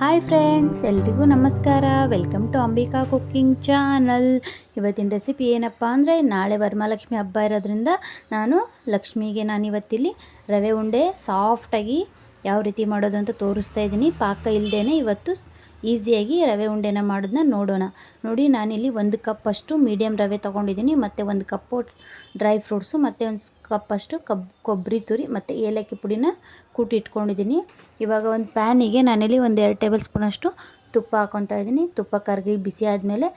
Hi friends ಎಲ್ರಿಗೂ ನಮಸ್ಕಾರ. Welcome to Ambika cooking channel ಇವತ್ತಿನ ರೆಸಿಪಿ ಏನಪ್ಪ ಅಂದರೆ ನಾಳೆ ವರಮಹಾಲಕ್ಷ್ಮಿ ಹಬ್ಬ ಇರೋದ್ರಿಂದ ನಾನು ಲಕ್ಷ್ಮಿಗೆ ನಾನು ಇವತ್ತಿಲ್ಲಿ ರವೆ ಉಂಡೆ ಸಾಫ್ಟಾಗಿ ಯಾವ ರೀತಿ ಮಾಡೋದು ಅಂತ ತೋರಿಸ್ತಾ ಇದ್ದೀನಿ. ಪಾಕ ಇಲ್ಲದೇ ಇವತ್ತು ಈಸಿಯಾಗಿ ರವೆ ಉಂಡೆನ ಮಾಡೋದನ್ನ ನೋಡೋಣ. ನೋಡಿ, ನಾನಿಲ್ಲಿ ಒಂದು ಕಪ್ಪಷ್ಟು ಮೀಡಿಯಮ್ ರವೆ ತೊಗೊಂಡಿದ್ದೀನಿ, ಮತ್ತು ಒಂದು ಕಪ್ಪು ಡ್ರೈ ಫ್ರೂಟ್ಸು ಮತ್ತು ಒಂದು ಕಪ್ಪಷ್ಟು ಕಬ್, ಕೊಬ್ಬರಿ ತುರಿ, ಮತ್ತು ಏಲಕ್ಕಿ ಪುಡಿನ ಕೂಟಿ ಇಟ್ಕೊಂಡಿದ್ದೀನಿ. ಇವಾಗ ಒಂದು ಪ್ಯಾನಿಗೆ ನಾನಿಲ್ಲಿ ಒಂದು ಎರಡು ಟೇಬಲ್ ಸ್ಪೂನಷ್ಟು ತುಪ್ಪ ಹಾಕ್ಕೊತಾ ಇದ್ದೀನಿ. ತುಪ್ಪ ಕರಗಿ ಬಿಸಿ ಆದಮೇಲೆ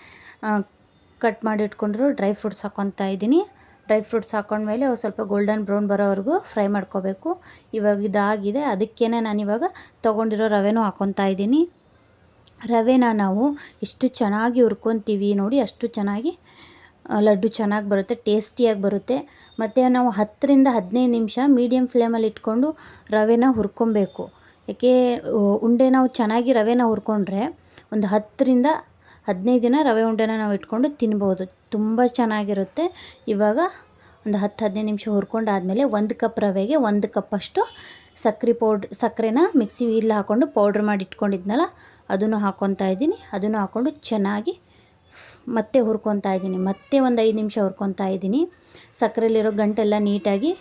ಕಟ್ ಮಾಡಿ ಇಟ್ಕೊಂಡಿರೋ ಡ್ರೈ ಫ್ರೂಟ್ಸ್ ಹಾಕ್ಕೊತಾ ಇದ್ದೀನಿ. ಡ್ರೈ ಫ್ರೂಟ್ಸ್ ಹಾಕೊಂಡ್ಮೇಲೆ ಅವು ಸ್ವಲ್ಪ ಗೋಲ್ಡನ್ ಬ್ರೌನ್ ಬರೋವರೆಗೂ ಫ್ರೈ ಮಾಡ್ಕೋಬೇಕು. ಇವಾಗ ಇದಾಗಿದೆ ಅದಕ್ಕೇ ನಾನು ಇವಾಗ ತೊಗೊಂಡಿರೋ ರವೆನೂ ಹಾಕ್ಕೊತಾ ಇದ್ದೀನಿ. ರವೆನ ನಾವು ಎಷ್ಟು ಚೆನ್ನಾಗಿ ಹುರ್ಕೊತೀವಿ ನೋಡಿ ಅಷ್ಟು ಚೆನ್ನಾಗಿ ಲಡ್ಡು ಚೆನ್ನಾಗಿ ಬರುತ್ತೆ, ಟೇಸ್ಟಿಯಾಗಿ ಬರುತ್ತೆ. ಮತ್ತು ನಾವು ಹತ್ತರಿಂದ ಹದಿನೈದು ನಿಮಿಷ ಮೀಡಿಯಮ್ ಫ್ಲೇಮಲ್ಲಿ ಇಟ್ಕೊಂಡು ರವೆನ ಹುರ್ಕೊಬೇಕು. ಯಾಕೆ ಉಂಡೆ ನಾವು ಚೆನ್ನಾಗಿ ರವೆನ ಹುರ್ಕೊಂಡ್ರೆ ಒಂದು ಹತ್ತರಿಂದ ಹದಿನೈದು ದಿನ ರವೆ ಉಂಡೆನ ನಾವು ಇಟ್ಕೊಂಡು ತಿನ್ಬೋದು. ತುಂಬ ಚೆನ್ನಾಗಿರುತ್ತೆ. ಇವಾಗ ಒಂದು ಹತ್ತು ಹದಿನೈದು ನಿಮಿಷ ಹುರ್ಕೊಂಡಾದಮೇಲೆ ಒಂದು ಕಪ್ ರವೆಗೆ ಒಂದು ಕಪ್ಪಷ್ಟು ಸಕ್ಕರೆ ಪೌಡ್ರ್ ಸಕ್ಕರೆನ ಮಿಕ್ಸಿ ವೀಲ್ ಹಾಕ್ಕೊಂಡು ಪೌಡ್ರ್ ಮಾಡಿ ಇಟ್ಕೊಂಡಿದ್ನಲ್ಲ, ಅದನ್ನು ಹಾಕ್ಕೊತಾ ಇದ್ದೀನಿ. ಅದನ್ನು ಹಾಕ್ಕೊಂಡು ಚೆನ್ನಾಗಿ ಮತ್ತೆ ಹುರ್ಕೊತಾ ಇದ್ದೀನಿ. ಮತ್ತೆ ಒಂದು ಐದು ನಿಮಿಷ ಹುರ್ಕೊತಾ ಇದ್ದೀನಿ. ಸಕ್ಕರೆಲಿರೋ ಗಂಟೆಲ್ಲ ನೀಟಾಗಿ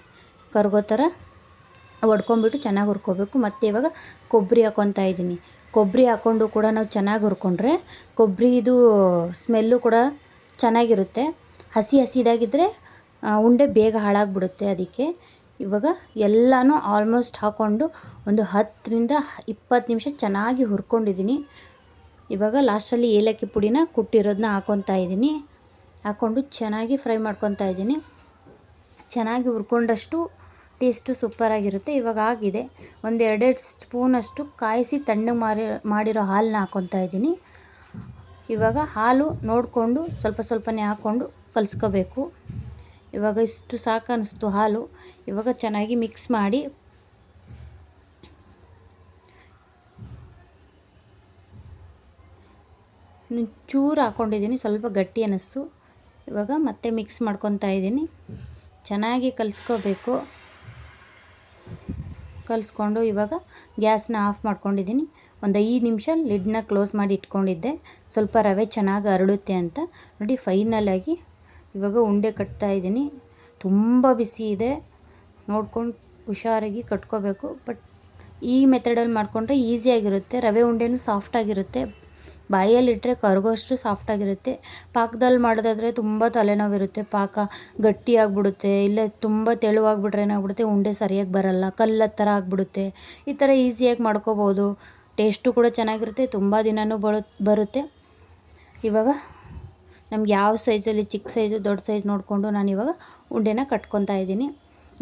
ಕರ್ಗೋ ಥರ ಒಡ್ಕೊಂಬಿಟ್ಟು ಚೆನ್ನಾಗಿ ಹುರ್ಕೋಬೇಕು. ಮತ್ತು ಇವಾಗ ಕೊಬ್ಬರಿ ಹಾಕ್ಕೊತಾ ಇದ್ದೀನಿ. ಕೊಬ್ಬರಿ ಹಾಕ್ಕೊಂಡು ಕೂಡ ನಾವು ಚೆನ್ನಾಗಿ ಹುರ್ಕೊಂಡ್ರೆ ಕೊಬ್ಬರಿದು ಸ್ಮೆಲ್ಲು ಕೂಡ ಚೆನ್ನಾಗಿರುತ್ತೆ. ಹಸಿ ಹಸಿದಾಗಿದ್ದರೆ ಉಂಡೆ ಬೇಗ ಹಾಳಾಗಿಬಿಡುತ್ತೆ ಅದಕ್ಕೆ. ಇವಾಗ ಎಲ್ಲನೂ ಆಲ್ಮೋಸ್ಟ್ ಹಾಕ್ಕೊಂಡು ಒಂದು ಹತ್ತರಿಂದ ಇಪ್ಪತ್ತು ನಿಮಿಷ ಚೆನ್ನಾಗಿ ಹುರ್ಕೊಂಡಿದ್ದೀನಿ. ಇವಾಗ ಲಾಸ್ಟಲ್ಲಿ ಏಲಕ್ಕಿ ಪುಡಿನ ಕುಟ್ಟಿರೋದನ್ನ ಹಾಕ್ಕೊತಾ ಇದ್ದೀನಿ. ಹಾಕ್ಕೊಂಡು ಚೆನ್ನಾಗಿ ಫ್ರೈ ಮಾಡ್ಕೊತಾ ಇದ್ದೀನಿ. ಚೆನ್ನಾಗಿ ಹುರ್ಕೊಂಡಷ್ಟು ಟೇಸ್ಟು ಸೂಪರಾಗಿರುತ್ತೆ. ಇವಾಗ ಆಗಿದೆ. ಒಂದು ಎರಡೆರಡು ಸ್ಪೂನಷ್ಟು ಕಾಯಿಸಿ ತಣ್ಣಗೆ ಮಾರಿ, ಮಾಡಿರೋ ಹಾಲನ್ನ ಹಾಕ್ಕೊತಾ ಇದ್ದೀನಿ. ಇವಾಗ ಹಾಲು ನೋಡಿಕೊಂಡು ಸ್ವಲ್ಪ ಸ್ವಲ್ಪನೇ ಹಾಕ್ಕೊಂಡು ಕಲಿಸ್ಕೋಬೇಕು. ಇವಾಗ ಇಷ್ಟು ಸಾಕು ಅನ್ನಿಸ್ತು ಹಾಲು. ಇವಾಗ ಚೆನ್ನಾಗಿ ಮಿಕ್ಸ್ ಮಾಡಿ. ಚೂರು ಹಾಕ್ಕೊಂಡಿದ್ದೀನಿ ಸ್ವಲ್ಪ ಗಟ್ಟಿ ಅನ್ನಿಸ್ತು. ಇವಾಗ ಮತ್ತೆ ಮಿಕ್ಸ್ ಮಾಡ್ಕೊತಾ ಇದ್ದೀನಿ. ಚೆನ್ನಾಗಿ ಕಲಿಸ್ಕೋಬೇಕು. ಕಲಿಸ್ಕೊಂಡು ಇವಾಗ ಗ್ಯಾಸ್ನ ಆಫ್ ಮಾಡ್ಕೊಂಡಿದ್ದೀನಿ. ಒಂದು ಐದು ನಿಮಿಷ ಲಿಡ್ನ ಕ್ಲೋಸ್ ಮಾಡಿ ಇಟ್ಕೊಂಡಿದ್ದೆ. ಸ್ವಲ್ಪ ರವೆ ಚೆನ್ನಾಗಿ ಹರಡುತ್ತೆ ಅಂತ. ನೋಡಿ ಫೈನಲಾಗಿ ಇವಾಗ ಉಂಡೆ ಕಟ್ತಾ ಇದ್ದೀನಿ. ತುಂಬ ಬಿಸಿ ಇದೆ. ನೋಡ್ಕೊಂಡು ಹುಷಾರಾಗಿ ಕಟ್ಕೋಬೇಕು. ಬಟ್ ಈ ಮೆಥಡಲ್ಲಿ ಮಾಡಿಕೊಂಡ್ರೆ ಈಸಿಯಾಗಿರುತ್ತೆ ರವೆ ಉಂಡೆನೂ ಸಾಫ್ಟಾಗಿರುತ್ತೆ ಬಾಯಲ್ಲಿಟ್ಟರೆ ಕರಗೋಷ್ಟು ಸಾಫ್ಟಾಗಿರುತ್ತೆ ಪಾಕದಲ್ಲಿ ಮಾಡೋದಾದರೆ ತುಂಬ ತಲೆನೋವಿರುತ್ತೆ. ಪಾಕ ಗಟ್ಟಿಯಾಗ್ಬಿಡುತ್ತೆ ಇಲ್ಲ ತುಂಬ ತೆಳುವಾಗಿಬಿಟ್ರೆ ಏನಾಗ್ಬಿಡುತ್ತೆ? ಉಂಡೆ ಸರಿಯಾಗಿ ಬರಲ್ಲ. ಕಲ್ಲ ಥರ ಆಗಿಬಿಡುತ್ತೆ. ಈ ಥರ ಈಸಿಯಾಗಿ ಮಾಡ್ಕೋಬೋದು. ಟೇಸ್ಟು ಕೂಡ ಚೆನ್ನಾಗಿರುತ್ತೆ. ತುಂಬ ದಿನವೂ ಬರು ಬರುತ್ತೆ. ಇವಾಗ ನಮ್ಗೆ ಯಾವ ಸೈಜಲ್ಲಿ ಚಿಕ್ಕ ಸೈಜು ದೊಡ್ಡ ಸೈಜ್ ನೋಡಿಕೊಂಡು ನಾನು ಇವಾಗ ಉಂಡೆನ ಕಟ್ಕೊತಾ ಇದ್ದೀನಿ.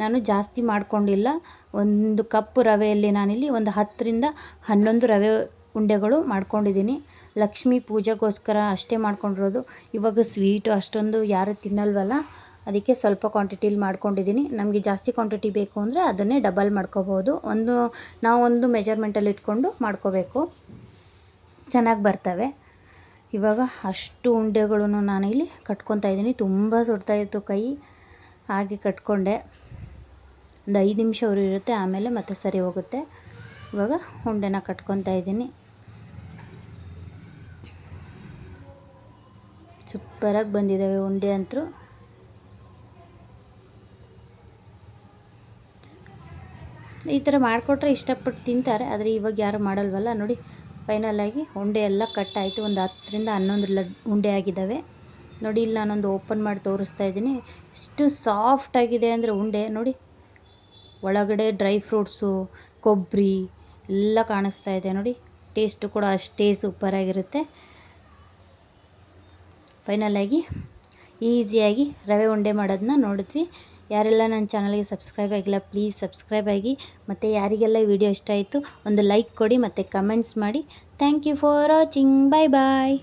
ನಾನು ಜಾಸ್ತಿ ಮಾಡಿಕೊಂಡಿಲ್ಲ. ಒಂದು ಕಪ್ ರವೆಯಲ್ಲಿ ನಾನಿಲ್ಲಿ ಒಂದು ಹತ್ತರಿಂದ ಹನ್ನೊಂದು ರವೆ ಉಂಡೆಗಳು ಮಾಡ್ಕೊಂಡಿದ್ದೀನಿ. ಲಕ್ಷ್ಮಿ ಪೂಜೆಗೋಸ್ಕರ ಅಷ್ಟೇ ಮಾಡ್ಕೊಂಡಿರೋದು. ಇವಾಗ ಸ್ವೀಟು ಅಷ್ಟೊಂದು ಯಾರು ತಿನ್ನಲ್ವಲ್ಲ. ಅದಕ್ಕೆ ಸ್ವಲ್ಪ ಕ್ವಾಂಟಿಟಿಲಿ ಮಾಡ್ಕೊಂಡಿದ್ದೀನಿ. ನಮಗೆ ಜಾಸ್ತಿ ಕ್ವಾಂಟಿಟಿ ಬೇಕು ಅಂದರೆ ಅದನ್ನೇ ಡಬಲ್ ಮಾಡ್ಕೋಬೋದು. ಒಂದು ನಾವು ಒಂದು ಮೆಜರ್ಮೆಂಟಲ್ಲಿ ಇಟ್ಕೊಂಡು ಮಾಡ್ಕೋಬೇಕು. ಚೆನ್ನಾಗಿ ಬರ್ತವೆ. ಇವಾಗ ಅಷ್ಟು ಉಂಡೆಗಳನ್ನು ನಾನು ಇಲ್ಲಿ ಕಟ್ಕೊತಾ ಇದ್ದೀನಿ. ತುಂಬ ಸುಡ್ತಾಯಿತ್ತು ಕೈ. ಹಾಗೆ ಕಟ್ಕೊಂಡೆ. ಒಂದು ಐದು ನಿಮಿಷ ಇರುತ್ತೆ, ಆಮೇಲೆ ಮತ್ತೆ ಸರಿ ಹೋಗುತ್ತೆ. ಇವಾಗ ಉಂಡೆನ ಕಟ್ಕೊತಾ ಇದ್ದೀನಿ. ಸೂಪರಾಗಿ ಬಂದಿದ್ದಾವೆ ಉಂಡೆ ಅಂತೂ. ಈ ಥರ ಮಾಡಿಕೊಟ್ರೆ ಇಷ್ಟಪಟ್ಟು ತಿಂತಾರೆ, ಆದರೆ ಇವಾಗ ಯಾರು ಮಾಡಲ್ವಲ್ಲ. ನೋಡಿ ಫೈನಲಾಗಿ ಉಂಡೆ ಎಲ್ಲ ಕಟ್ಟಾಯಿತು ಒಂದು ಹತ್ತರಿಂದ ಹನ್ನೊಂದು ಲಡ್, ಉಂಡೆ ಆಗಿದ್ದಾವೆ ನೋಡಿ, ಇಲ್ಲಿ ನಾನೊಂದು ಓಪನ್ ಮಾಡಿ ತೋರಿಸ್ತಾ ಇದ್ದೀನಿ. ಎಷ್ಟು ಸಾಫ್ಟಾಗಿದೆ ಅಂದರೆ ಉಂಡೆ. ನೋಡಿ, ಒಳಗಡೆ ಡ್ರೈ ಫ್ರೂಟ್ಸು ಕೊಬ್ಬರಿ ಎಲ್ಲ ಕಾಣಿಸ್ತಾ ಇದೆ. ನೋಡಿ ಟೇಸ್ಟು ಕೂಡ ಅಷ್ಟೇ ಸೂಪರಾಗಿರುತ್ತೆ ಫೈನಲಾಗಿ ಈಸಿಯಾಗಿ ರವೆ ಉಂಡೆ ಮಾಡೋದನ್ನ ನೋಡಿದ್ವಿ. ಯಾರೆಲ್ಲ ನನ್ನ ಚಾನಲ್ಗೆ ಸಬ್ಸ್ಕ್ರೈಬ್ ಆಗಿಲ್ಲ ಪ್ಲೀಸ್ ಸಬ್ಸ್ಕ್ರೈಬ್ ಆಗಿ. ಮತ್ತು ಯಾರಿಗೆಲ್ಲ ವಿಡಿಯೋ ಇಷ್ಟ ಆಯಿತು, ಒಂದು ಲೈಕ್ ಕೊಡಿ, ಮತ್ತು ಕಮೆಂಟ್ಸ್ ಮಾಡಿ. Thank you for watching bye bye